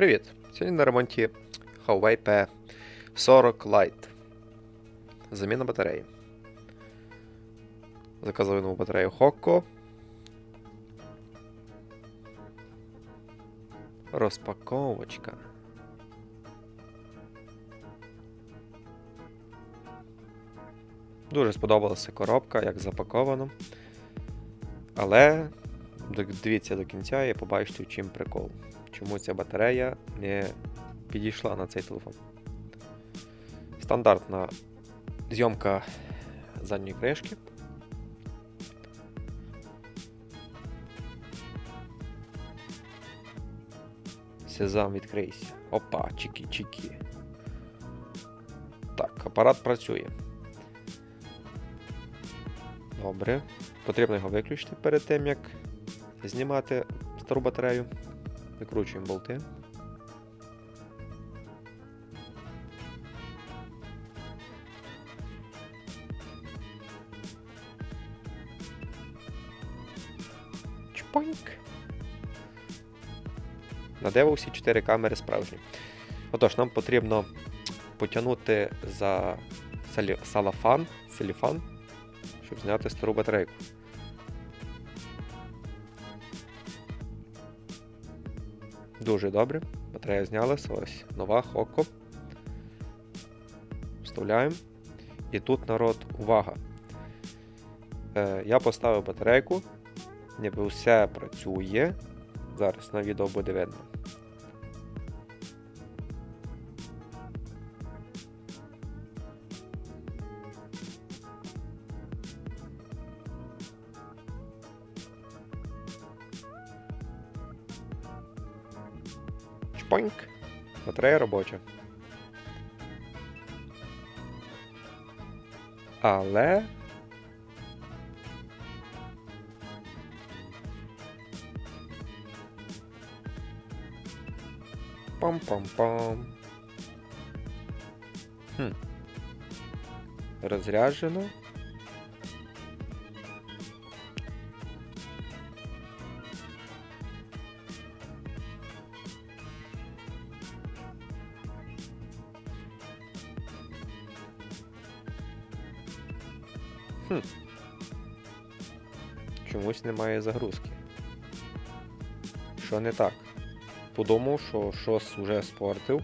Привіт! Сьогодні на ремонті Huawei P40 Lite. Заміна батареї. Заказав нову батарею Hokko. Розпаковочка. Дуже сподобалася коробка, як запаковано. Але дивіться до кінця і побачите, в чим прикол. Чому ця батарея не підійшла на цей телефон. Стандартна зйомка задньої кришки. Сезам відкрийся. Опа, чики-чики. Так, апарат працює. Добре. Потрібно його виключити перед тим, як знімати стару батарею. Викручуємо болти. Чпоньк. На диво всі 4 камери справжні. Отож, нам потрібно потягнути за салі... салафан, селіфан, щоб зняти стару батарейку. Дуже добре. Батарея знялася. Ось нова Хокко. Вставляємо. І тут народ, увага. Е, я поставив батарейку. Ніби все працює. Зараз на відео буде видно. Чпоньк. Батарея робоча. Але. Пам-пам-пам. Хм. Розряджено. Хм. Чомусь немає загрузки. Що не так? Подумав, що щось уже спортив.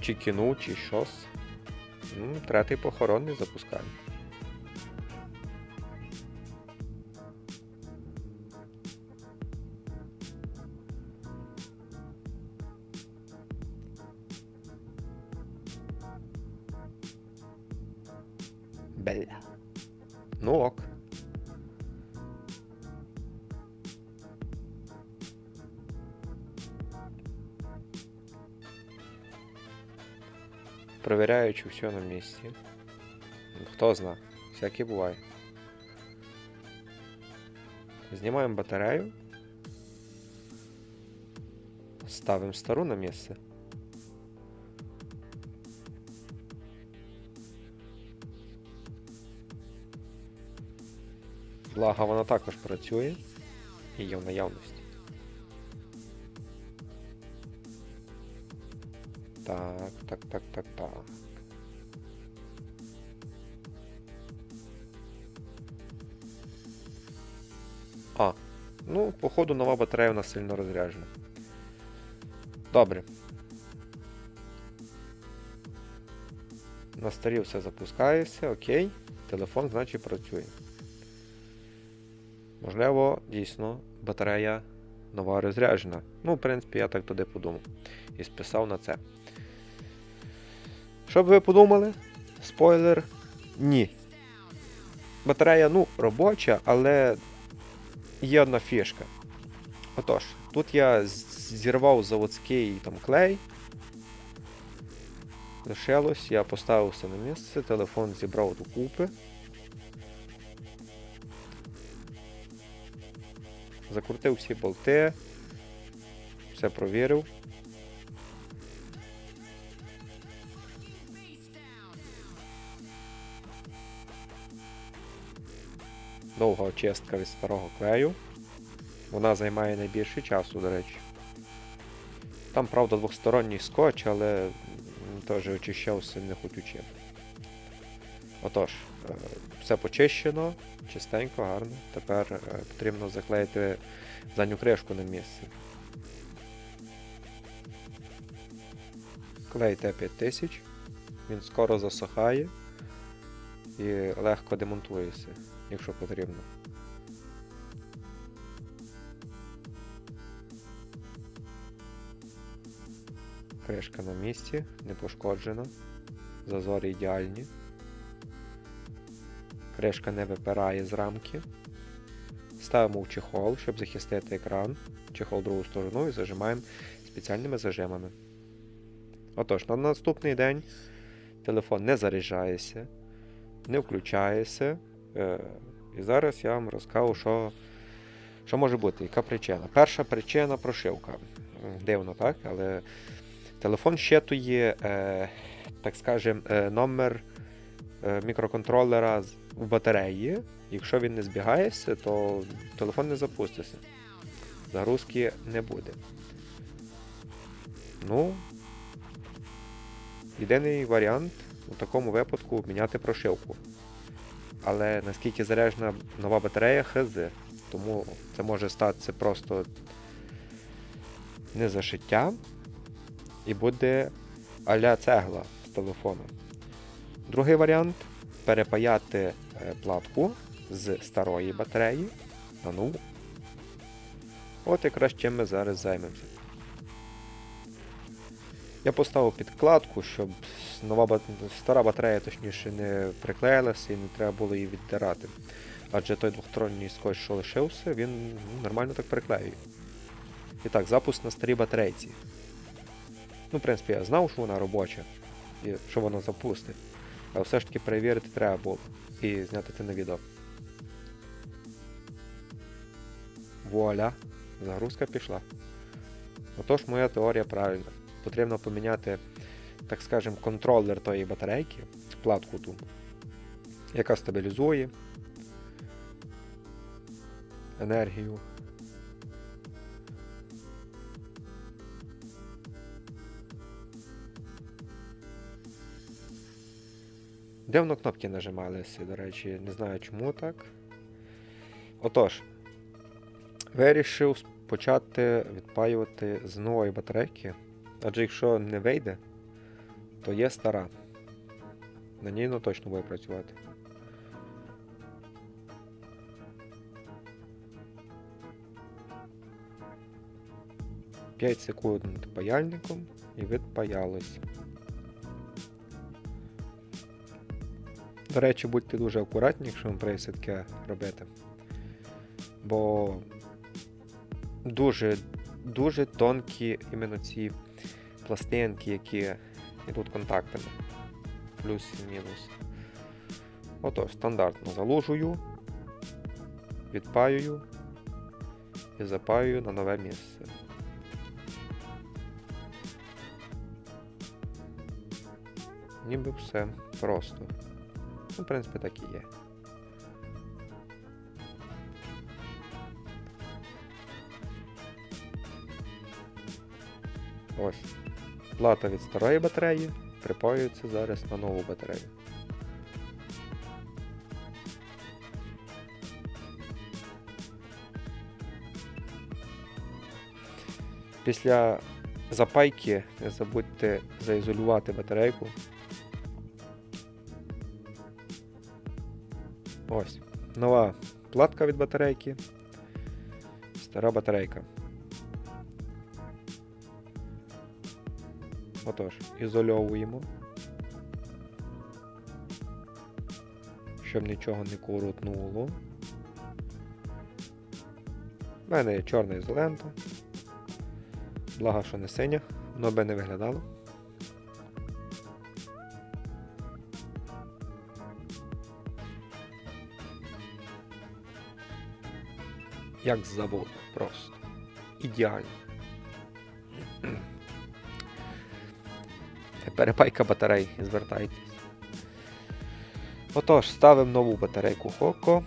Чи кинув, чи щось. Третий похорон похоронний запускаємо. Провіряю, чи все на місці. Ну, Хто зна, всяке буває. Знімаємо батарею. Ставимо стару на місце. Благо вона також працює і є в наявності. Так, так, так, так, так. А, ну, походу, нова батарея у нас сильно розряджена. Добре. На старі все запускається, окей. Телефон, значить, працює. Можливо, дійсно, батарея нова розряджена. Ну, в принципі, я так туди подумав. І списав на це. Що б ви подумали? Спойлер, ні. Батарея, ну, робоча, але є одна фішка. Отож, тут я зірвав заводський там клей. Лишилось, я поставив все на місце, телефон зібрав докупи. Закрутив всі болти. Все провірив. Довга очистка від старого клею. Вона займає найбільше часу, до речі. Там, правда, двосторонній скотч, але теж очищався не хотючи. Отож, е, все почищено, чистенько, гарно. Тепер е, потрібно заклеїти задню кришку на місце. Клей Т5000. Він скоро засохає і легко демонтується, якщо потрібно. Кришка на місці, не пошкоджена. Зазори ідеальні. Кришка не випирає з рамки. Ставимо в чехол, щоб захистити екран. Чехол другу сторону і зажимаємо спеціальними зажимами. Отож, на наступний день телефон не заряджається, не включається. Е, і зараз я вам розкажу, що, що може бути, яка причина. Перша причина прошивка. Дивно, так? Але телефон щитує, е, так скажем, е, номер мікроконтролера в батареї. Якщо він не збігається, то телефон не запуститься. Загрузки не буде. Ну, єдиний варіант у такому випадку міняти прошивку. Але наскільки заряджена нова батарея, хз. Тому це може статися просто не зашиття і буде аля цегла з телефоном. Другий варіант перепаяти е, платку з старої батареї на нову. От якраз чим ми зараз займемося. Я поставив підкладку, щоб нова стара батарея точніше не приклеїлася і не треба було її віддирати. Адже той двохсторонній скотч, що лишився, він ну, нормально так приклеює. І так, запуск на старій батарейці. Ну, в принципі, я знав, що вона робоча, і що вона запустить. Але все ж таки перевірити треба було і зняти це на відео. Вуаля, загрузка пішла. Отож, моя теорія правильна. Потрібно поміняти, так скажем, контролер тої батарейки, платку ту, яка стабілізує енергію. Дивно кнопки нажималися, до речі, не знаю чому так. Отож, вирішив почати відпаювати з нової батарейки. Адже якщо не вийде, то є стара. На ній ну, точно буде працювати. П'ять секунд над паяльником і відпаялось. До речі, будьте дуже акуратні, якщо вам прийдеться таке робити. Бо дуже, дуже тонкі іменно ці пластинки, які йдуть контактами. Плюс і мінус. Отож, стандартно залужую, відпаюю і запаюю на нове місце. Ніби все просто. Ну, в принципі, так і є. Ось. Плата від старої батареї припаюється зараз на нову батарею. Після запайки не забудьте заізолювати батарейку. Ось. Нова платка від батарейки. Стара батарейка. Отож, ізольовуємо. Щоб нічого не коротнуло. У мене є чорна ізолента. Благо, що не синя, воно би не виглядало. Як з заводу, просто. Ідеально перепайка батарей, звертайтесь. Отож, ставимо нову батарейку Хоко,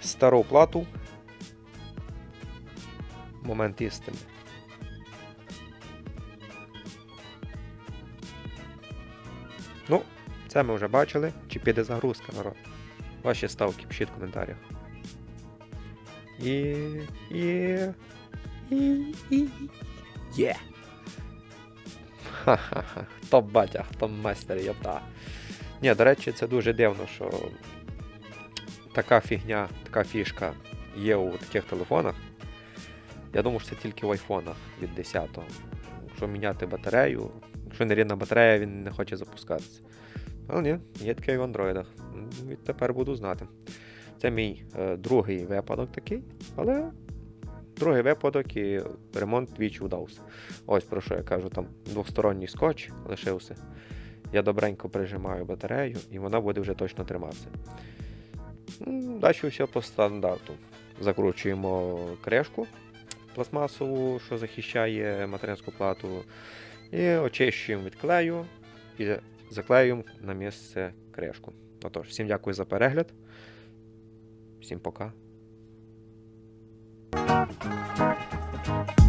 стару плату. Момент істини. Ну, це ми вже бачили. Чи піде загрузка, народ. Ваші ставки пишіть в коментарях. І. І. І. Є. Ха-ха-ха. Хто батя, хто майстер, йопта. Ні, до речі, це дуже дивно, що така фігня, така фішка є у таких телефонах. Я думаю, що це тільки в айфонах від 10-го. Якщо міняти батарею, якщо не рідна батарея, він не хоче запускатися. Але ні, є таке і в андроїдах. М, Відтепер буду знати. Це мій е, другий випадок такий, але другий випадок і ремонт двічі вдався. Ось про що я кажу, там двосторонній скотч лишився. Я добренько прижимаю батарею і вона буде вже точно триматися. Далі все по стандарту. Закручуємо кришку пластмасову, що захищає материнську плату, і очищуємо від клею і заклеюємо на місце кришку. Отож, всім дякую за перегляд. Всім пока. Thank you.